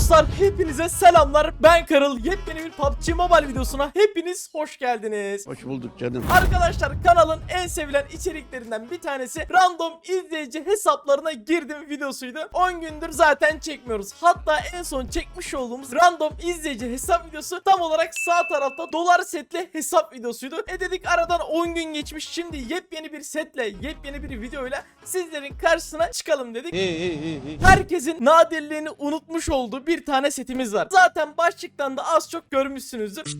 Dostlar hepinize selamlar. Ben Karıl. Yepyeni bir PUBG Mobile videosuna hepiniz hoş geldiniz. Hoş bulduk canım. Arkadaşlar kanalın en sevilen içeriklerinden bir tanesi random izleyici hesaplarına girdim videosuydu. 10 gündür zaten çekmiyoruz. Hatta en son çekmiş olduğumuz random izleyici hesap videosu tam olarak sağ tarafta dolar setli hesap videosuydu. E dedik aradan 10 gün geçmiş. Şimdi yepyeni bir setle, yepyeni bir videoyla sizlerin karşısına çıkalım dedik. Herkesin nadirliğini unutmuş olduğu bir tane setimiz var. Zaten başlıktan da az çok görmüşsünüzdür.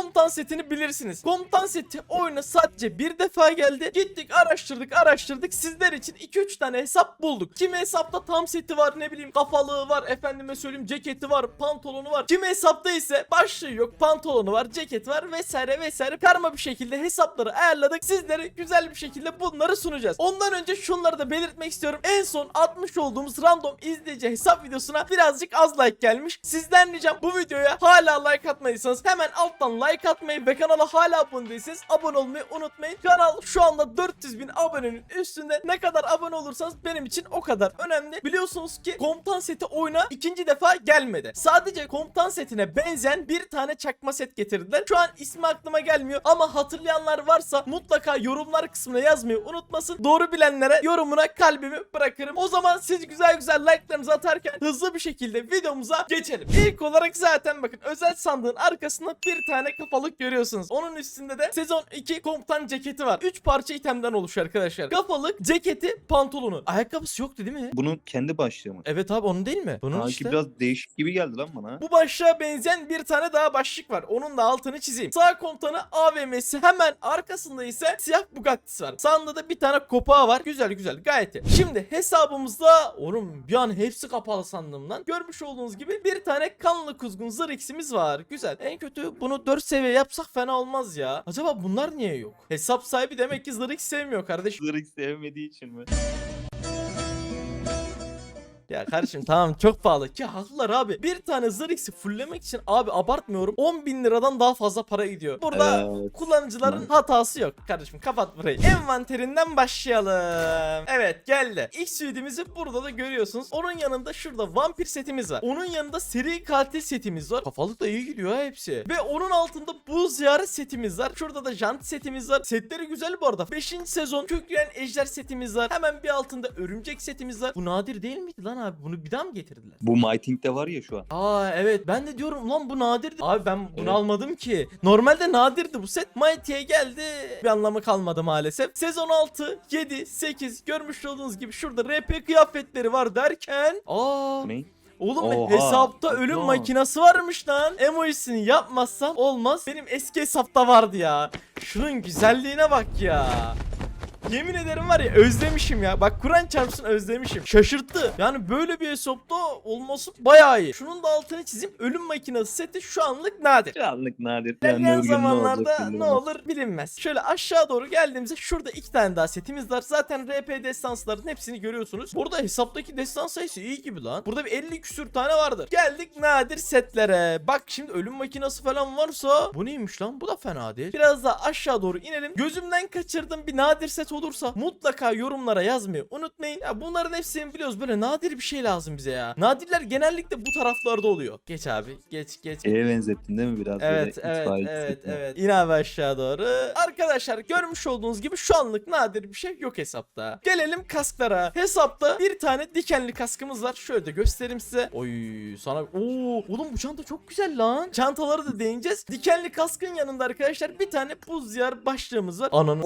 Komutan setini bilirsiniz. Komutan seti oyuna sadece bir defa geldi. Gittik araştırdık araştırdık. Sizler için 2-3 tane hesap bulduk. Kimi hesapta tam seti var ne bileyim kafalığı var. Efendime söyleyeyim ceketi var pantolonu var. Kimi hesapta ise başlığı yok pantolonu var ceketi var vesaire vesaire. Karma bir şekilde hesapları ayarladık. Sizlere güzel bir şekilde bunları sunacağız. Ondan önce şunları da belirtmek istiyorum. En son atmış olduğumuz random izleyici hesap videosuna birazcık az like gelmiş. Sizden ricam bu videoya hala like atmadıysanız hemen alttan like atmayı ve kanala hala abone değilseniz abone olmayı unutmayın. Kanal şu anda 400 bin abonenin üstünde. Ne kadar abone olursanız benim için o kadar önemli. Biliyorsunuz ki komutan seti oyuna ikinci defa gelmedi. Sadece komutan setine benzeyen bir tane çakma set getirdiler. Şu an ismi aklıma gelmiyor ama hatırlayanlar varsa mutlaka yorumlar kısmına yazmayı unutmasın. Doğru bilenlere yorumuna kalbimi bırakırım. O zaman siz güzel güzel like'larınızı atarken hızlı bir şekilde videomuza geçelim. İlk olarak zaten bakın özel sandığın arkasında bir tane kafalık görüyorsunuz. Onun üstünde de sezon 2 komutan ceketi var. 3 parça itemden oluşuyor arkadaşlar. Kafalık, ceketi, pantolonu. Ayakkabısı yoktu değil mi? Bunun kendi başlığı mı? Evet abi onun değil mi? Bunun Sanki işte. biraz değişik gibi geldi lan bana. Bu başlığa benzeyen bir tane daha başlık var. Onun da altını çizeyim. Sağ komutanı AVM'si hemen arkasında ise siyah Bugatti'si var. Sağında da bir tane kopağı var. Güzel güzel gayet iyi. Şimdi hesabımızda oğlum bir an hepsi kapalı sandığımdan. Görmüş olduğunuz gibi bir tane kanlı kuzgun zır x'imiz var. Güzel. En kötü bunu 4 seviye yapsak fena olmaz ya. Acaba bunlar niye yok? Hesap sahibi demek ki zır x sevmiyor kardeşim. Zırh sevmediği için mi? Ya kardeşim tamam çok pahalı ki haklılar abi. Bir tane zırh x'i fulllemek için abi abartmıyorum 10 bin liradan daha fazla para gidiyor. Burada Evet. kullanıcıların hatası yok. Kardeşim kapat burayı. Envanterinden başlayalım. Evet geldi. İlk suitimizi burada da görüyorsunuz. Onun yanında şurada vampir setimiz var. Onun yanında seri katil setimiz var. Kafalık da iyi gidiyor ha hepsi. Ve onun altında buz ziyaret setimiz var. Şurada da jant setimiz var. Setleri güzel bu arada. 5. sezon kükreyen ejder setimiz var. Hemen bir altında örümcek setimiz var. Bu nadir değil miydi lan abi? Bunu bir daha mı getirdiler? Bu Mighting'de var ya şu an. Aa evet ben de diyorum lan bu nadirdi. Abi ben bunu Evet. almadım ki. Normalde nadirdi bu set. Mighty'ye geldi. Bir anlamı kalmadı maalesef. Sezon 6, 7, 8 görmüş olduğunuz gibi şurada RP kıyafetleri var derken. Aa Ne? oğlum Oha, hesapta ölüm lan. makinası varmış lan. Emojisini yapmazsam olmaz. Benim eski hesapta vardı ya. Şunun güzelliğine bak ya. Yemin ederim var ya özlemişim ya. Bak Kur'an çarpsın özlemişim. Şaşırttı. Yani böyle bir hesapta olması bayağı iyi. Şunun da altını çizeyim. Ölüm makinesi seti şu anlık nadir. Şu anlık nadir. Yani ne zamanlarda olacak ne, olmaz. olur bilinmez. Şöyle aşağı doğru geldiğimizde şurada iki tane daha setimiz var. Zaten RP destansların hepsini görüyorsunuz. Burada hesaptaki destan sayısı iyi gibi lan. Burada bir 50 küsür tane vardır. Geldik nadir setlere. Bak şimdi ölüm makinesi falan varsa bu neymiş lan? Bu da fena değil. Biraz daha aşağı doğru inelim. Gözümden kaçırdığım bir nadir set olursa mutlaka yorumlara yazmayı unutmayın. Ya bunların hepsini biliyoruz. Böyle nadir bir şey lazım bize ya. Nadirler genellikle bu taraflarda oluyor. Geç abi. Geç geç. Şeye benzettin değil mi biraz? Evet böyle evet itfaiye evet evet. İn abi aşağı doğru. Arkadaşlar görmüş olduğunuz gibi şu anlık nadir bir şey yok hesapta. Gelelim kasklara. Hesapta bir tane dikenli kaskımız var. Şöyle de göstereyim size. Oy sana Oo oğlum bu çanta çok güzel lan. Çantaları da değineceğiz. Dikenli kaskın yanında arkadaşlar bir tane buz diyar başlığımız var. Ananı.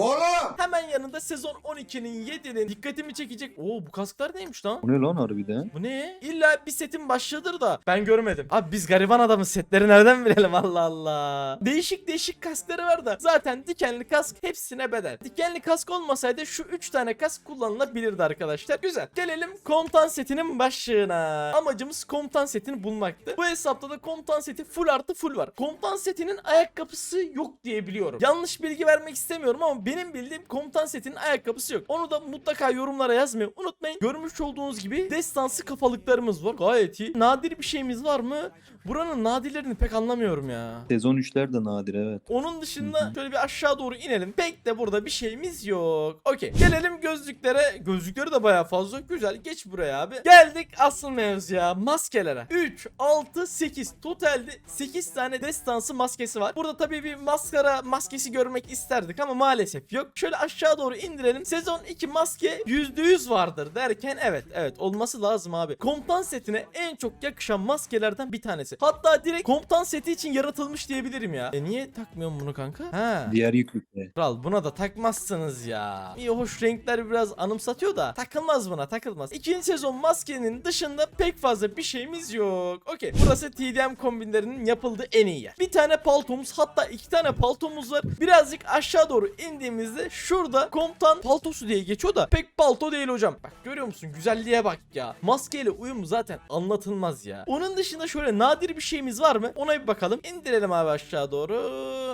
Hemen yanında sezon 12'nin 7'nin dikkatimi çekecek. Oo bu kasklar neymiş lan? Bu ne lan harbiden? Bu ne? İlla bir setin başlığıdır da ben görmedim. Abi biz gariban adamız setleri nereden bilelim Allah Allah. Değişik değişik kaskları var da zaten dikenli kask hepsine bedel. Dikenli kask olmasaydı şu 3 tane kask kullanılabilirdi arkadaşlar. Güzel. Gelelim komutan setinin başlığına. Amacımız komutan setini bulmaktı. Bu hesapta da komutan seti full artı full var. Komutan setinin ayakkabısı yok diye biliyorum. Yanlış bilgi vermek istemiyorum ama benim bildiğim komutan setinin setinin ayakkabısı yok. Onu da mutlaka yorumlara yazmayı unutmayın. Görmüş olduğunuz gibi destansı kafalıklarımız var. Gayet iyi. Nadir bir şeyimiz var mı? Buranın nadirlerini pek anlamıyorum ya. Sezon 3'ler de nadir evet. Onun dışında Hı hı. şöyle bir aşağı doğru inelim. Pek de burada bir şeyimiz yok. Okey. Gelelim gözlüklere. Gözlükleri de bayağı fazla. Güzel. Geç buraya abi. Geldik asıl mevzuya. Maskelere. 3, 6, 8. Totalde 8 tane destansı maskesi var. Burada tabii bir maskara maskesi görmek isterdik ama maalesef yok. Şöyle aşağı doğru indirelim. Sezon 2 maske %100 vardır derken evet evet olması lazım abi. Komutan setine en çok yakışan maskelerden bir tanesi. Hatta direkt komutan seti için yaratılmış diyebilirim ya. E niye takmıyorum bunu kanka? Ha. Diğer yüklükte. Kral buna da takmazsınız ya. İyi hoş renkler biraz anımsatıyor da takılmaz buna takılmaz. İkinci sezon maskenin dışında pek fazla bir şeyimiz yok. Okey. Burası TDM kombinlerinin yapıldığı en iyi yer. Bir tane paltomuz hatta iki tane paltomuz var. Birazcık aşağı doğru indiğimizde şurada komutan paltosu diye geçiyor da pek palto değil hocam. Bak görüyor musun güzelliğe bak ya. Maskeyle uyum zaten anlatılmaz ya. Onun dışında şöyle nadir bir şeyimiz var mı? Ona bir bakalım. İndirelim abi aşağı doğru.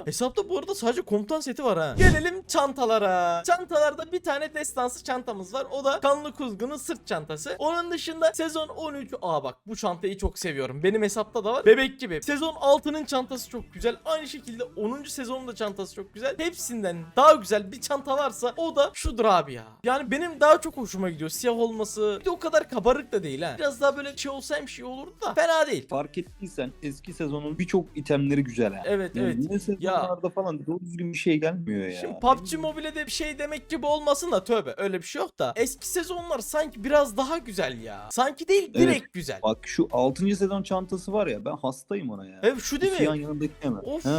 Hesapta bu arada sadece komutan seti var ha. Gelelim çantalara. Çantalarda bir tane destansı çantamız var. O da kanlı kuzgunun sırt çantası. Onun dışında sezon 13. Aa bak bu çantayı çok seviyorum. Benim hesapta da var. Bebek gibi. Sezon 6'nın çantası çok güzel. Aynı şekilde 10. sezonun da çantası çok güzel. Hepsinden daha güzel bir çanta varsa o da şudur abi ya. Yani benim daha çok hoşuma gidiyor. Siyah olması. Bir de o kadar kabarık da değil ha. Biraz daha böyle şey olsaymış şey olurdu da. Fena değil. Fark ettiysen eski sezonun birçok itemleri güzel ha. Evet Yani evet. Yine sezonlarda falan doğru düzgün bir şey gelmiyor ya. Şimdi PUBG Mobile'de bir şey demek gibi olmasın da tövbe öyle bir şey yok da eski sezonlar sanki biraz daha güzel ya. Sanki değil direkt güzel. Bak şu 6. sezon çantası var ya ben hastayım ona ya. Evet şu değil mi? yanındaki hemen. Of He.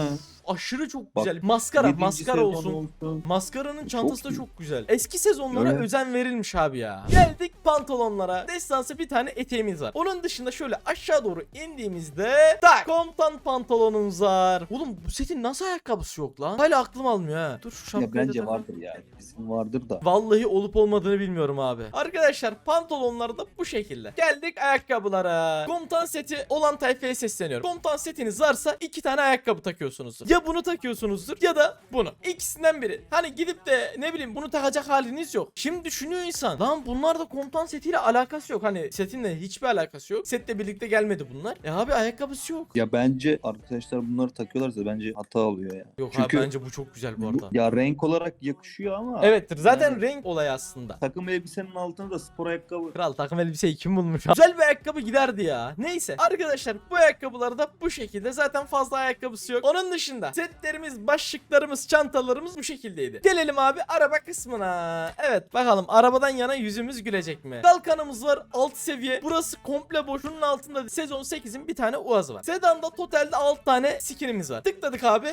aşırı çok Bak, güzel. Maskara Yedinci maskara sezon olsun. olsun. Maskaranın çantası da iyi. çok güzel. Eski sezonlara Evet. özen verilmiş abi ya. Geldik pantolonlara. Destansı bir tane eteğimiz var. Onun dışında şöyle aşağı doğru indiğimizde tak komutan pantolonumuz var. Oğlum bu setin nasıl ayakkabısı yok lan? Hala aklım almıyor ha. Dur şu Ya şapkayı da bence vardır ya. Bizim vardır da. Vallahi olup olmadığını bilmiyorum abi. Arkadaşlar pantolonlar da bu şekilde. Geldik ayakkabılara. Komutan seti olan tayfaya sesleniyorum. Komutan setiniz varsa iki tane ayakkabı takıyorsunuzdur. Ya bunu takıyorsunuzdur ya da bunu. İkisinden biri. Hani gidip de ne bileyim bunu takacak haliniz yok. Şimdi düşünüyor insan. Lan bunlar da komutan setiyle alakası yok. Hani setinle hiçbir alakası yok. Setle birlikte gelmedi bunlar. E abi ayakkabısı yok. Ya bence arkadaşlar bunları takıyorlarsa bence hata oluyor ya. Yok Çünkü abi bence bu çok güzel bu arada. ya renk olarak yakışıyor ama Evettir. Zaten Yani- renk olay aslında. takım elbisenin altına da spor ayakkabı. Kral takım elbiseyi kim bulmuş? Güzel bir ayakkabı giderdi ya. Neyse arkadaşlar bu ayakkabılar da bu şekilde. Zaten fazla ayakkabısı yok. Onun dışında setlerimiz, başlıklarımız, çantalarımız bu şekildeydi. Gelelim abi araba kısmına. Evet bakalım arabadan yana yüzümüz gülecek mi? Kalkanımız var 6 seviye. Burası komple boş. Bunun altında sezon 8'in bir tane uazı var. Sedan'da totalde 6 tane skinimiz var. Tıkladık abi.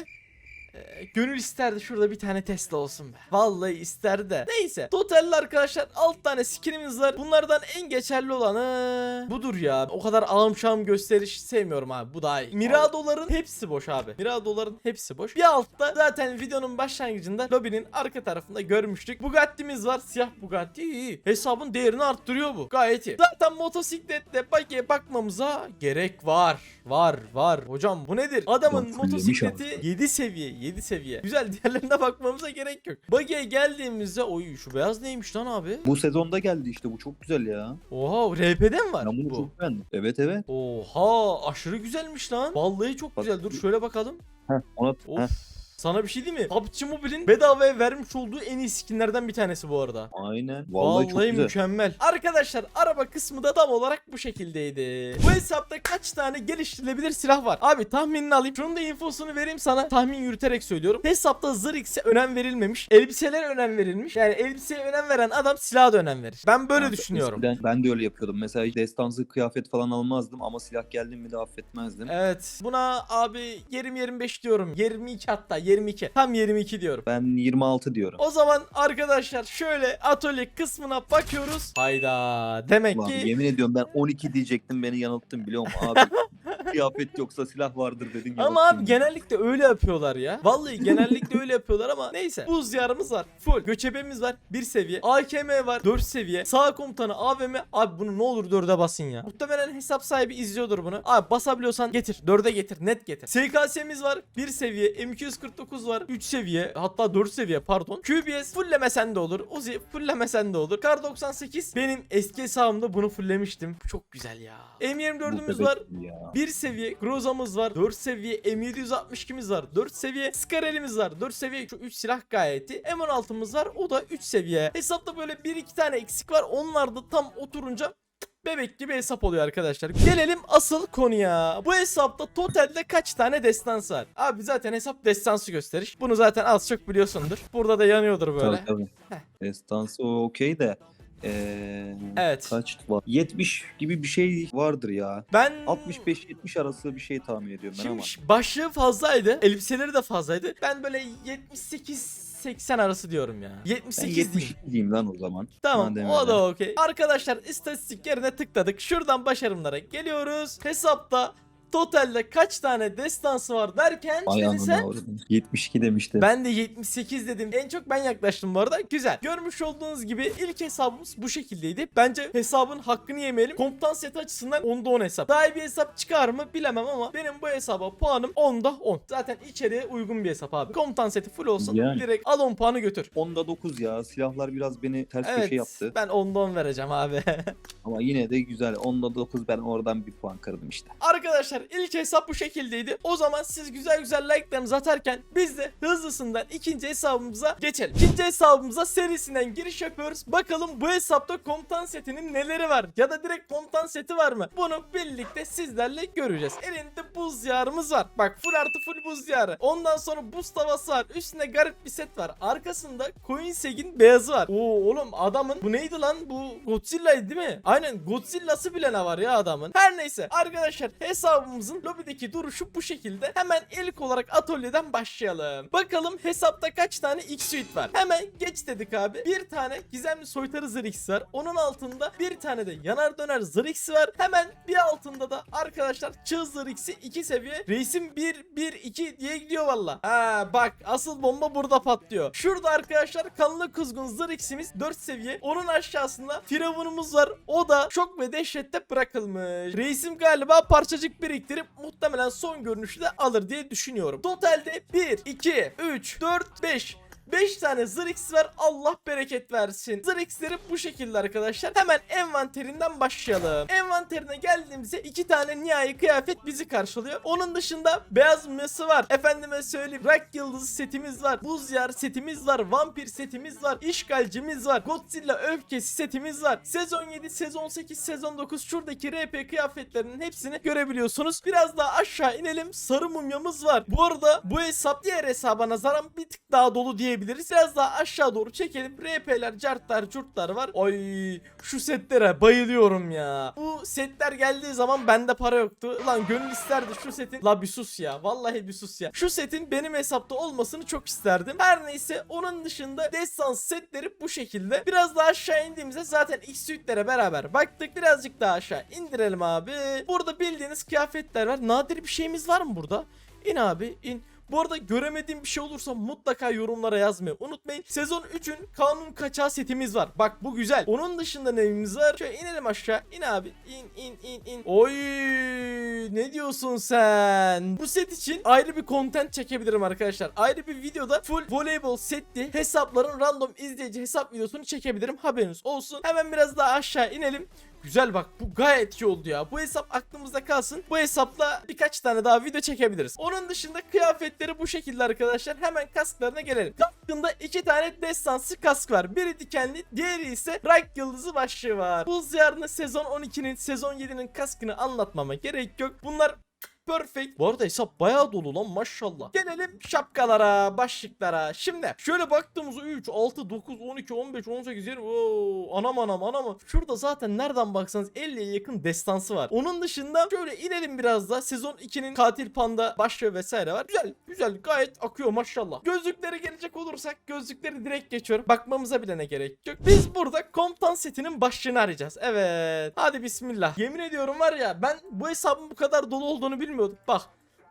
Ee, gönül isterdi şurada bir tane Tesla olsun be. Vallahi isterdi de. Neyse. Totalde arkadaşlar 6 tane skinimiz var. Bunlardan en geçerli olanı budur ya. O kadar ağım gösteriş sevmiyorum abi. Bu daha iyi. Miradoların hepsi boş abi. Miradoların hepsi boş. Bir altta zaten videonun başlangıcında lobinin arka tarafında görmüştük. Bugatti'miz var. Siyah Bugatti. İyi, iyi. Hesabın değerini arttırıyor bu. Gayet iyi. Zaten motosiklette bagiye bakmamıza gerek var. Var var. Hocam bu nedir? Adamın motosikleti 7 seviye 7 seviye. Güzel diğerlerine bakmamıza gerek yok. Bagiye geldiğimizde oy şu beyaz neymiş lan abi? Bu sezonda geldi işte bu çok güzel ya. Oha RP'den var Ben bunu bu. çok beğendim. Evet evet. Oha aşırı güzelmiş lan. Vallahi çok Bak- güzel. Dur şöyle bakalım. Heh, ona Of. Heh, Sana bir şey diyeyim mi? PUBG Mobile'in bedavaya vermiş olduğu en iyi skinlerden bir tanesi bu arada. aynen. Vallahi, Vallahi, çok güzel. mükemmel. Arkadaşlar araba kısmı da tam olarak bu şekildeydi. Bu hesapta kaç tane geliştirilebilir silah var? Abi tahminini alayım. Şunun da infosunu vereyim sana. Tahmin yürüterek söylüyorum. Hesapta zırh X'e önem verilmemiş. Elbiselere önem verilmiş. Yani elbiseye önem veren adam silaha da önem verir. Ben böyle düşünüyorum. eskiden ben de öyle yapıyordum. Mesela destansı kıyafet falan almazdım ama silah geldi mi de affetmezdim. Evet. Buna abi 20-25 diyorum. 22 hatta 22. Tam 22 diyorum. Ben 26 diyorum. O zaman arkadaşlar şöyle atölye kısmına bakıyoruz. Hayda. Demek Ulan ki yemin ediyorum ben 12 diyecektim beni yanılttın biliyor musun abi? Kıyafet yoksa silah vardır dedin. ya, Ama abi genellikle öyle yapıyorlar ya. Vallahi genellikle öyle yapıyorlar ama neyse. Buz diyarımız var. Full. Göçebemiz var. Bir seviye. AKM var. 4 seviye. Sağ komutanı AVM. Abi bunu ne olur 4'e basın ya. Muhtemelen hesap sahibi izliyordur bunu. Abi basabiliyorsan getir. 4'e getir. Net getir. SKS'miz var. 1 seviye. M249 var. 3 seviye. Hatta 4 seviye pardon. QBS fullemesen de olur. Uzi fullemesen de olur. Kar 98 benim eski hesabımda bunu fullemiştim. Çok güzel ya. Bu M24'ümüz bebek var. 1 seviye Groza'mız var. 4 seviye M762'miz var. 4 seviye Skarel'imiz var. 4 seviye şu 3 silah gayeti. M16'mız var. O da 3 seviye. Hesapta böyle 1-2 tane eksik var. Onlar da tam oturunca bebek gibi hesap oluyor arkadaşlar. Gelelim asıl konuya. Bu hesapta totalde kaç tane destans var? Abi zaten hesap destansı gösteriş. Bunu zaten az çok biliyorsundur. Burada da yanıyordur böyle. Tabii tabii. Heh. Destansı okey de. Ee, Evet. Kaç var? 70 gibi bir şey vardır ya. Ben 65-70 arası bir şey tahmin ediyorum ben ama. Şimdi başlığı fazlaydı. Elbiseleri de fazlaydı. Ben böyle 78 80 arası diyorum ya. Ben 78 70 diyeyim. diyeyim lan o zaman. Tamam Madem o öyle. da okey. Arkadaşlar istatistik yerine tıkladık. Şuradan başarımlara geliyoruz. Hesapta totalde kaç tane destansı var derken Ay dedin anana sen? avradım. 72 demişti. Ben de 78 dedim. En çok ben yaklaştım bu arada. Güzel. Görmüş olduğunuz gibi ilk hesabımız bu şekildeydi. Bence hesabın hakkını yemeyelim. Komutan seti açısından 10'da 10 hesap. Daha iyi bir hesap çıkar mı bilemem ama benim bu hesaba puanım 10'da 10. Zaten içeriye uygun bir hesap abi. Komutan seti full olsun. Yani. Direkt al 10 puanı götür. 10'da 9 ya. Silahlar biraz beni ters Evet köşe yaptı. ben 10'da 10 vereceğim abi. Ama yine de güzel. 10'da 9 ben oradan bir puan kırdım işte. Arkadaşlar ilk hesap bu şekildeydi. O zaman siz güzel güzel like'larınızı atarken biz de hızlısından ikinci hesabımıza geçelim. İkinci hesabımıza serisinden giriş yapıyoruz. Bakalım bu hesapta komutan setinin neleri var? Ya da direkt komutan seti var mı? Bunu birlikte sizlerle göreceğiz. Elinde buz diyarımız var. Bak full artı full buz diyarı. Ondan sonra buz tavası var. Üstünde garip bir set var. Arkasında Coinseg'in beyazı var. Oo oğlum adamın bu neydi lan? Bu Godzilla'ydı değil mi? Aynen Godzilla'sı bile ne var ya adamın. Her neyse arkadaşlar hesabımızın lobideki duruşu bu şekilde. Hemen ilk olarak atölyeden başlayalım. Bakalım hesapta kaç tane X-Suite var. Hemen geç dedik abi. Bir tane gizemli soytarı zırh var. Onun altında bir tane de yanar döner zırh var. Hemen bir altında da arkadaşlar çığ zırh 2 seviye. Reisim 1 1 2 diye gidiyor valla. Ha bak asıl bomba burada patlıyor. Şurada arkadaşlar kanlı kuzgun zırh 4 seviye. Onun aşağısında firavunumuz var. O da şok ve dehşette bırakılmış. Reisim galiba parçacık biriktirip muhtemelen son görünüşü de alır diye düşünüyorum. Totalde 1, 2, 3, 4, 5 5 tane Zırx var. Allah bereket versin. Zırx'leri bu şekilde arkadaşlar. Hemen envanterinden başlayalım. Envanterine geldiğimizde 2 tane nihai kıyafet bizi karşılıyor. Onun dışında beyaz mısı var. Efendime söyleyeyim. Rock yıldızı setimiz var. Buz yar setimiz var. Vampir setimiz var. İşgalcimiz var. Godzilla öfkesi setimiz var. Sezon 7, sezon 8, sezon 9 şuradaki RP kıyafetlerinin hepsini görebiliyorsunuz. Biraz daha aşağı inelim. Sarı mumyamız var. Bu arada bu hesap diğer hesaba nazaran bir tık daha dolu diyebiliriz. Biraz daha aşağı doğru çekelim. RP'ler, cartlar, curtlar var. Ay şu setlere bayılıyorum ya. Bu setler geldiği zaman bende para yoktu. Ulan gönül isterdi şu setin. La bir sus ya. Vallahi bir sus ya. Şu setin benim hesapta olmasını çok isterdim. Her neyse onun dışında destans setleri bu şekilde. Biraz daha aşağı indiğimizde zaten X suite'lere beraber baktık. Birazcık daha aşağı indirelim abi. Burada bildiğiniz kıyafetler var. Nadir bir şeyimiz var mı burada? İn abi in. Bu arada göremediğim bir şey olursa mutlaka yorumlara yazmayı unutmayın. Sezon 3'ün kanun kaçağı setimiz var. Bak bu güzel. Onun dışında neyimiz var? Şöyle inelim aşağı. İn abi. İn in in in. Oy ne diyorsun sen? Bu set için ayrı bir content çekebilirim arkadaşlar. Ayrı bir videoda full voleybol setli hesapların random izleyici hesap videosunu çekebilirim. Haberiniz olsun. Hemen biraz daha aşağı inelim. Güzel bak bu gayet iyi oldu ya. Bu hesap aklımızda kalsın. Bu hesapla birkaç tane daha video çekebiliriz. Onun dışında kıyafetleri bu şekilde arkadaşlar. Hemen kasklarına gelelim. Kaskında iki tane destansı kask var. Biri dikenli, diğeri ise Rank Yıldızı başlığı var. Buz Yarını sezon 12'nin, sezon 7'nin kaskını anlatmama gerek yok. Bunlar perfect. Bu arada hesap bayağı dolu lan maşallah. Gelelim şapkalara, başlıklara. Şimdi şöyle baktığımızda 3, 6, 9, 12, 15, 18, 20. Oo, anam anam anam. Şurada zaten nereden baksanız 50'ye yakın destansı var. Onun dışında şöyle inelim biraz da. Sezon 2'nin katil panda başlığı vesaire var. Güzel, güzel. Gayet akıyor maşallah. Gözlüklere gelecek olursak gözlükleri direkt geçiyorum. Bakmamıza bile ne gerek yok. Biz burada komutan setinin başlığını arayacağız. Evet. Hadi bismillah. Yemin ediyorum var ya ben bu hesabın bu kadar dolu olduğunu bilmiyordum. Bak.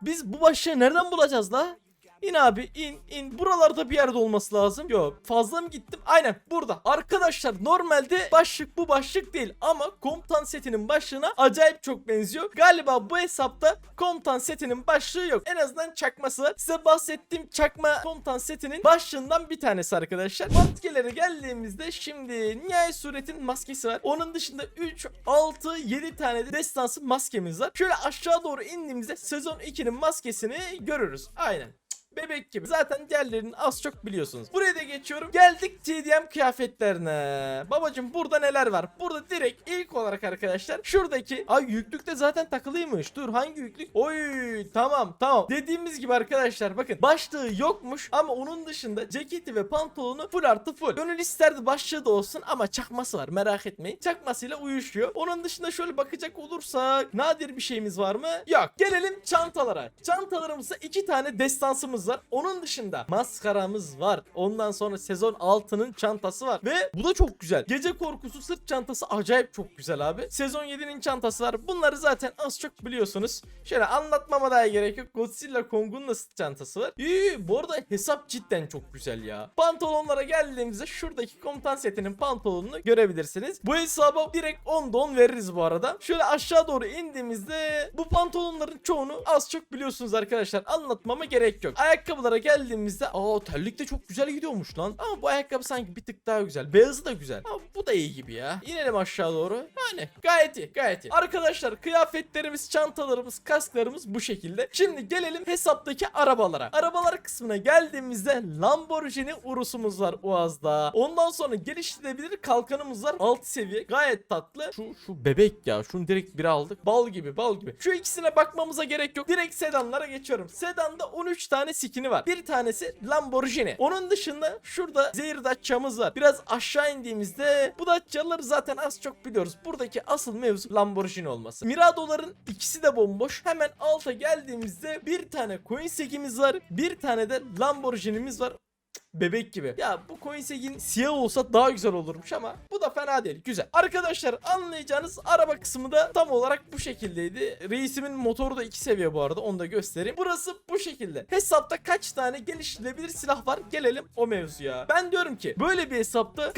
Biz bu başlığı nereden bulacağız la? İn abi in in buralarda bir yerde olması lazım. Yok fazla mı gittim? Aynen burada. Arkadaşlar normalde başlık bu başlık değil ama komutan setinin başlığına acayip çok benziyor. Galiba bu hesapta komutan setinin başlığı yok. En azından çakması var. Size bahsettiğim çakma komutan setinin başlığından bir tanesi arkadaşlar. Maskelere geldiğimizde şimdi Nihayet Suret'in maskesi var. Onun dışında 3, 6, 7 tane de destansı maskemiz var. Şöyle aşağı doğru indiğimizde sezon 2'nin maskesini görürüz. Aynen bebek gibi. Zaten diğerlerini az çok biliyorsunuz. Buraya da geçiyorum. Geldik TDM kıyafetlerine. Babacım burada neler var? Burada direkt ilk olarak arkadaşlar şuradaki ay yüklükte zaten takılıymış. Dur hangi yüklük? Oy tamam tamam. Dediğimiz gibi arkadaşlar bakın başlığı yokmuş ama onun dışında ceketi ve pantolonu full artı full. Gönül isterdi başlığı da olsun ama çakması var merak etmeyin. Çakmasıyla uyuşuyor. Onun dışında şöyle bakacak olursak nadir bir şeyimiz var mı? Yok. Gelelim çantalara. Çantalarımızda iki tane destansımız var. Onun dışında maskaramız var. Ondan sonra sezon 6'nın çantası var. Ve bu da çok güzel. Gece korkusu sırt çantası acayip çok güzel abi. Sezon 7'nin çantası var. Bunları zaten az çok biliyorsunuz. Şöyle anlatmama daha gerek yok. Godzilla Kong'un da sırt çantası var. İyi bu arada hesap cidden çok güzel ya. Pantolonlara geldiğimizde şuradaki komutan setinin pantolonunu görebilirsiniz. Bu hesaba direkt 10'da 10 veririz bu arada. Şöyle aşağı doğru indiğimizde bu pantolonların çoğunu az çok biliyorsunuz arkadaşlar. Anlatmama gerek yok. Ayakkabılara geldiğimizde aa terlik de çok güzel gidiyormuş lan. Ama bu ayakkabı sanki bir tık daha güzel. Beyazı da güzel. Ama bu da iyi gibi ya. İnelim aşağı doğru. Yani gayet iyi gayet iyi. Arkadaşlar kıyafetlerimiz, çantalarımız, kasklarımız bu şekilde. Şimdi gelelim hesaptaki arabalara. Arabalar kısmına geldiğimizde Lamborghini Urus'umuz var Uaz'da. Ondan sonra geliştirilebilir kalkanımız var. 6 seviye. Gayet tatlı. Şu şu bebek ya. Şunu direkt bir aldık. Bal gibi bal gibi. Şu ikisine bakmamıza gerek yok. Direkt sedanlara geçiyorum. Sedanda 13 tane skini var. Bir tanesi Lamborghini. Onun dışında şurada Zehir Dacia'mız var. Biraz aşağı indiğimizde bu Dacia'ları zaten az çok biliyoruz. Buradaki asıl mevzu Lamborghini olması. Mirado'ların ikisi de bomboş. Hemen alta geldiğimizde bir tane Koensegi'miz var. Bir tane de Lamborghini'miz var bebek gibi. Ya bu Koenseg'in siyah olsa daha güzel olurmuş ama bu da fena değil. Güzel. Arkadaşlar anlayacağınız araba kısmı da tam olarak bu şekildeydi. Reisimin motoru da 2 seviye bu arada onu da göstereyim. Burası bu şekilde. Hesapta kaç tane geliştirilebilir silah var? Gelelim o mevzuya. Ben diyorum ki böyle bir hesapta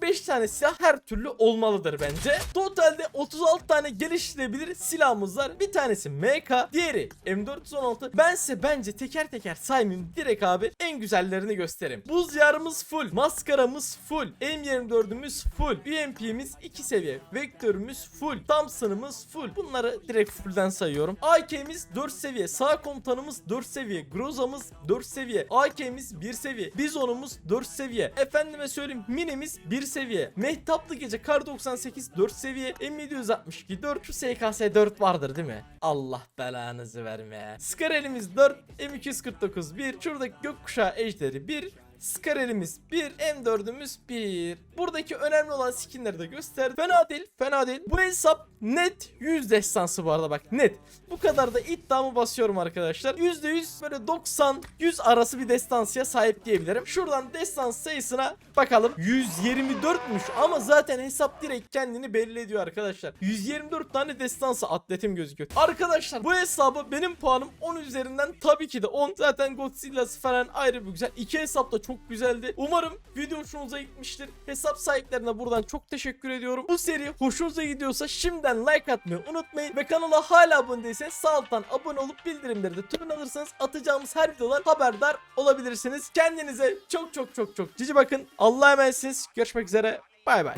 40-45 tane silah her türlü olmalıdır bence. Totalde 36 tane geliştirilebilir silahımız var. Bir tanesi MK, diğeri M416. Bense bence teker teker saymayayım. Direkt abi en güzellerini göstereyim. Buz yarımız full, maskaramız full, M24'ümüz full, UMP'miz 2 seviye, vektörümüz full, Thompson'ımız full. Bunları direkt fullden sayıyorum. AK'miz 4 seviye, sağ komutanımız 4 seviye, Groza'mız 4 seviye, AK'miz 1 seviye, Bizon'umuz 4 seviye. Efendime söyleyeyim minimiz 1 seviye. Mehtaplı gece kar 98 4 seviye, M762 4, şu SKS 4 vardır değil mi? Allah belanızı verme. Skarelimiz 4, M249 1, şuradaki gökkuşağı ejderi 1, Skarelimiz 1, M4'ümüz 1. Buradaki önemli olan skinleri de göster. Fena değil, fena değil. Bu hesap net 100 destansı bu arada bak net. Bu kadar da iddiamı basıyorum arkadaşlar. %100 böyle 90-100 arası bir destansıya sahip diyebilirim. Şuradan destans sayısına bakalım. 124'müş ama zaten hesap direkt kendini belli ediyor arkadaşlar. 124 tane destansı atletim gözüküyor. Arkadaşlar bu hesabı benim puanım 10 üzerinden tabii ki de 10. Zaten Godzilla'sı falan ayrı bir güzel. İki hesap da çok güzeldi. Umarım video hoşunuza gitmiştir. Hesap sahiplerine buradan çok teşekkür ediyorum. Bu seri hoşunuza gidiyorsa şimdiden like atmayı unutmayın. Ve kanala hala abone değilseniz sağ alttan abone olup bildirimleri de tüm alırsanız atacağımız her videodan haberdar olabilirsiniz. Kendinize çok çok çok çok cici bakın. Allah'a emanetsiniz. Görüşmek üzere. Bay bay.